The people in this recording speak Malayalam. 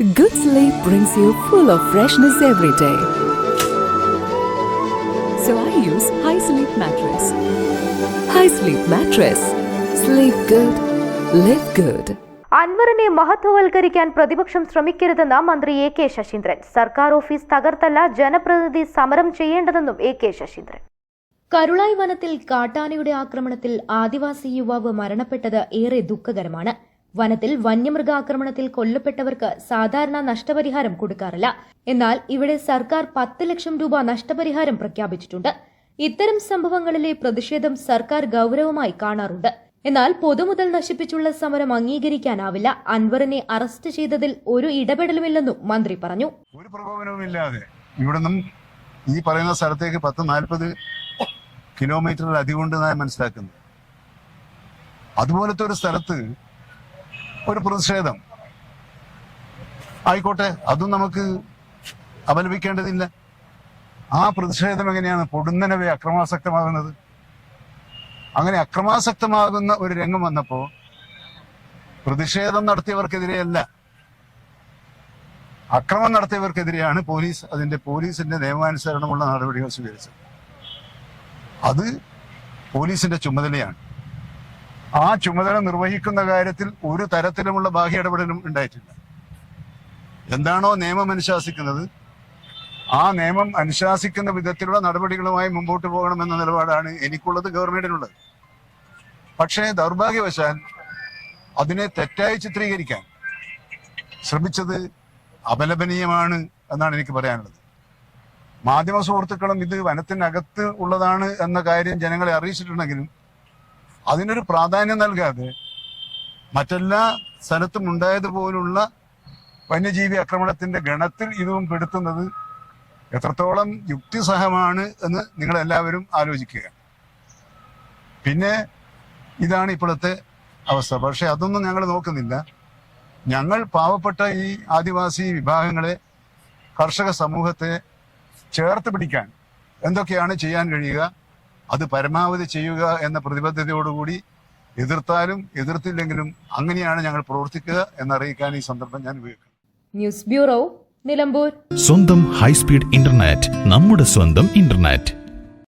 Good sleep brings you full of freshness every day. So I use High Sleep Mattress. High Sleep Mattress. Sleep good. Live good. അൻവറിനെ മഹത്വവൽക്കരിക്കാൻ പ്രതിപക്ഷം ശ്രമിക്കരുതെന്ന് മന്ത്രി എ കെ ശശീന്ദ്രൻ സർക്കാർ ഓഫീസ് തകർത്തല്ല ജനപ്രതിനിധി സമരം ചെയ്യേണ്ടതെന്നും എ കെ ശശീന്ദ്രൻ കരുളായി വനത്തിൽ കാട്ടാനയുടെ ആക്രമണത്തിൽ ആദിവാസി യുവാവ് മരണപ്പെട്ടത് ഏറെ ദുഃഖകരമാണ് വനത്തിൽ വന്യമൃഗാക്രമണത്തിൽ കൊല്ലപ്പെട്ടവർക്ക് സാധാരണ നഷ്ടപരിഹാരം കൊടുക്കാറില്ല. എന്നാൽ ഇവിടെ സർക്കാർ പത്ത് ലക്ഷം രൂപ നഷ്ടപരിഹാരം പ്രഖ്യാപിച്ചിട്ടുണ്ട്. ഇത്തരം സംഭവങ്ങളിലെ പ്രതിഷേധം സർക്കാർ ഗൗരവമായി കാണാറുണ്ട്. എന്നാൽ പൊതുമുതൽ നശിപ്പിച്ചുള്ള സമരം അംഗീകരിക്കാനാവില്ല. അൻവറിനെ അറസ്റ്റ് ചെയ്തതിൽ ഒരു ഇടപെടലുമില്ലെന്നും മന്ത്രി പറഞ്ഞു. ഒരു പ്രകോപനവുമില്ലാതെ ഇവിടുന്നും ഈ പറയുന്ന സ്ഥലത്തേക്ക് പത്ത് നാൽപ്പത് കിലോമീറ്ററിൽ ഉണ്ട് ഞാൻ മനസ്സിലാക്കുന്നത്. അതുപോലത്തെ ഒരു സ്ഥലത്ത് ഒരു പ്രതിഷേധം. ആയിക്കോട്ടെ അതും നമുക്ക് അപലപിക്കേണ്ടതില്ല. ആ പ്രതിഷേധം എങ്ങനെയാണ്? പൊടുന്നനവെ അക്രമാസക്തമാകുന്നത്. അങ്ങനെ അക്രമാസക്തമാകുന്ന ഒരു രംഗം വന്നപ്പോ പ്രതിഷേധം നടത്തിയവർക്കെതിരെയല്ല അക്രമം നടത്തിയവർക്കെതിരെയാണ് പോലീസ് അതിന്റെ പോലീസിന്റെ നിയമാനുസരണമുള്ള നടപടികൾ സ്വീകരിച്ചത്. അത് പോലീസിന്റെ ചുമതലയാണ്. ആ ചുമതല നിർവഹിക്കുന്ന കാര്യത്തിൽ ഒരു തരത്തിലുമുള്ള ബാഹ്യ ഇടപെടലും ഉണ്ടായിട്ടില്ല. എന്താണോ നിയമം അനുശാസിക്കുന്നത് ആ നിയമം അനുശാസിക്കുന്ന വിധത്തിലുള്ള നടപടികളുമായി മുമ്പോട്ട് പോകണമെന്ന നിലപാടാണ് എനിക്കുള്ളത് ഗവൺമെന്റിനുള്ളത്. പക്ഷേ ദൗർഭാഗ്യവശാൽ അതിനെ തെറ്റായി ചിത്രീകരിക്കാൻ ശ്രമിച്ചത് അപലപനീയമാണ് എന്നാണ് എനിക്ക് പറയാനുള്ളത്. മാധ്യമ സുഹൃത്തുക്കളും ഇത് വനത്തിനകത്ത് ഉള്ളതാണ് എന്ന കാര്യം ജനങ്ങളെ അറിയിച്ചിട്ടുണ്ടെങ്കിലും അതിനൊരു പ്രാധാന്യം നൽകാതെ മറ്റെല്ലാ സ്ഥലത്തും ഉണ്ടായതുപോലുള്ള വന്യജീവി ആക്രമണത്തിന്റെ ഗണത്തിൽ ഇതും പെടുത്തുന്നത് എത്രത്തോളം യുക്തിസഹമാണ് എന്ന് നിങ്ങൾ എല്ലാവരും ആലോചിക്കുക. പിന്നെ ഇതാണ് ഇപ്പോഴത്തെ അവസ്ഥ. പക്ഷെ അതൊന്നും ഞങ്ങൾ നോക്കുന്നില്ല. ഞങ്ങൾ പാവപ്പെട്ട ഈ ആദിവാസി വിഭാഗങ്ങളെ കർഷക സമൂഹത്തെ ചേർത്ത് പിടിക്കാൻ എന്തൊക്കെയാണ് ചെയ്യാൻ കഴിയുക? അത് പരമാവധി ചെയ്യുക എന്ന പ്രതിബദ്ധതയോടുകൂടി എതിർത്താലും എതിർത്തില്ലെങ്കിലും അങ്ങനെയാണ് ഞങ്ങൾ പ്രവർത്തിക്കുക എന്നറിയിക്കാൻ ഈ സന്ദർഭം ഞാൻ ഉപയോഗിക്കുന്നു. News bureau Nilambur. സ്വന്തം ഹൈസ്പീഡ് ഇന്റർനെറ്റ് നമ്മുടെ സ്വന്തം ഇന്റർനെറ്റ്.